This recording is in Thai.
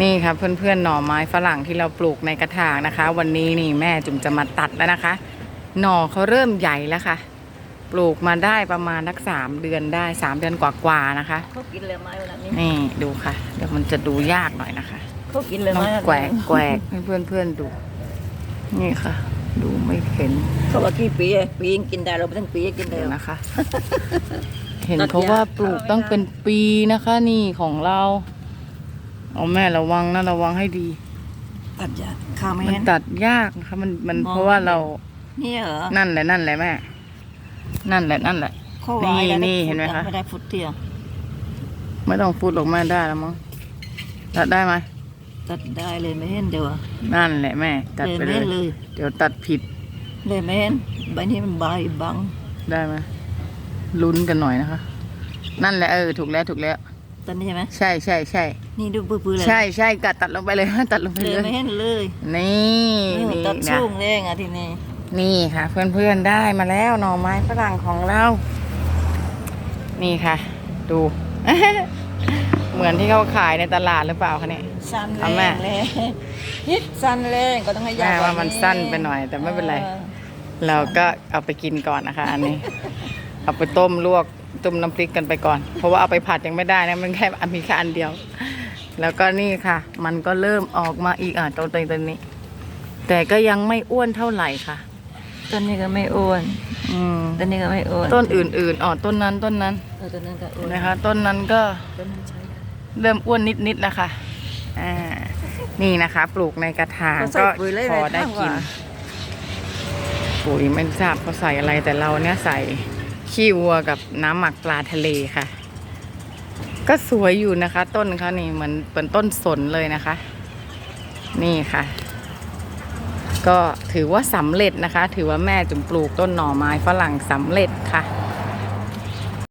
นี่ครับเพื่อนๆหน่อไม้ฝรั่งที่เราปลูกในกระถางนะคะ วันนี้นี่แม่จุ๋มจะมาตัดแล้วนะคะ หน่อเขาเริ่มใหญ่แล้วค่ะ ปลูกมาได้ประมาณนักสามเดือนได้สามเดือนกว่าๆนะคะ เขากินเลยไหมเวลานี้นี่ดูค่ะ เดี๋ยวมันจะดูยากหน่อยนะคะเขากินเลยไหต้มองแกวกแกวกให้เพื่อนๆดู นี่ค่ะ ดูไม่เห็นเขาว่ากี่ปีอะปียังกินได้เราไม่ต้องปียังกินได้เดี๋ยวหรอกนะคะ เห็นเขาว่าปลูกต้องเป็นปีนะคะ นี่ของเรา เอาแม่ระวังนะระวังให้ดี ตัดยาข้าวไม่มันเห็น ตัดยากนะคะมันมันมอง เพราะว่าเรานี่เหรอนั่นแหละนั่นแหละแม่ นั่นแหละนั่นแหละ เขาว่านี่อ้ด้นี่ฟุตเห็นไหมคะ ไม่ได้ฟุตเดียวไม่ต้องพูดหรอกแม่ได้แล้วมั้งตัดได้ไหมตัดได้เลยไม่เห็นเดี๋ยวอะนั่นแหละแม่ ตัดเลยไปไม่เลเห็ยนเลยเดี๋ยวตัดผิดเลยไม่เห็นใบนี้มันใบบังได้ไหมลุ้นกันหน่อยนะคะ นั่นแหละเออถูกแล้วถูกแล้ว ตอนนี้ใช่ไหมใช่ใช่ใช่นี่ดูปื้อๆเลยใช่ใช่กัดตัดลงไปเลย ตัดลงไปเลยเลยไม่เห็นเลยนี่นี่นี่ตัดนะสูงแรงอะทีนี้นี่ค่ะเพื่อนๆได้มาแล้วหน่อไม้ฝรั่งของเรา นี่ค่ะ ดู เหมือนที่เขาขายในตลาดหรือเปล่าคะเนี่ย สั้นแรเอาแม่ งเลยฮิตสั้นแรงก็ต้องให้ยาวแม่กว่ามันสั้นไปหน่อย แต่ไม่เป็นไรออเราก็เอาไปกินก่อนนะคะ อันนี้ เอาไปต้มลวกต้มน้ำพริกกันไปก่อน เพราะว่าเอาไปผัดยังไม่ได้นะมันแค่มีแค่อันเดียว แล้วก็นี่ค่ะ มันก็เริ่มออกมาอีกอะตัวตัวนี้ แต่ก็ยังไม่อ้วนเท่าไหร่ค่ะ ต้นนี้ก็ไม่อ้วนอืมต้นนี้ก็ไม่อ้วนต้นอื่นๆอ๋อต้นนั้นต้นนั้นเออต้นนั้นก็อ้วนนะคะ ต้นนั้นก็ต้นนั้นใช้ได้เริ่มอ้วนนิดๆแล้วค่ะอ่านี่นะคะ ปลูกในกระถางเขาใส่ก็ปุ๋ยเลยพอไหมได้กินว่าปุ๋ยไม่ทราบเขาใส่อะไรแต่เราเนี่ยใส่ ขี้วัวกับน้ำหมักปลาทะเลค่ะ ก็สวยอยู่นะคะ ต้นเขานี่เหมือนเป็นต้นสนเลยนะคะ นี่ค่ะ ก็ถือว่าสำเร็จนะคะ ถือว่าแม่จุมปลูกต้นหน่อไม้ฝรั่งสำเร็จค่ะ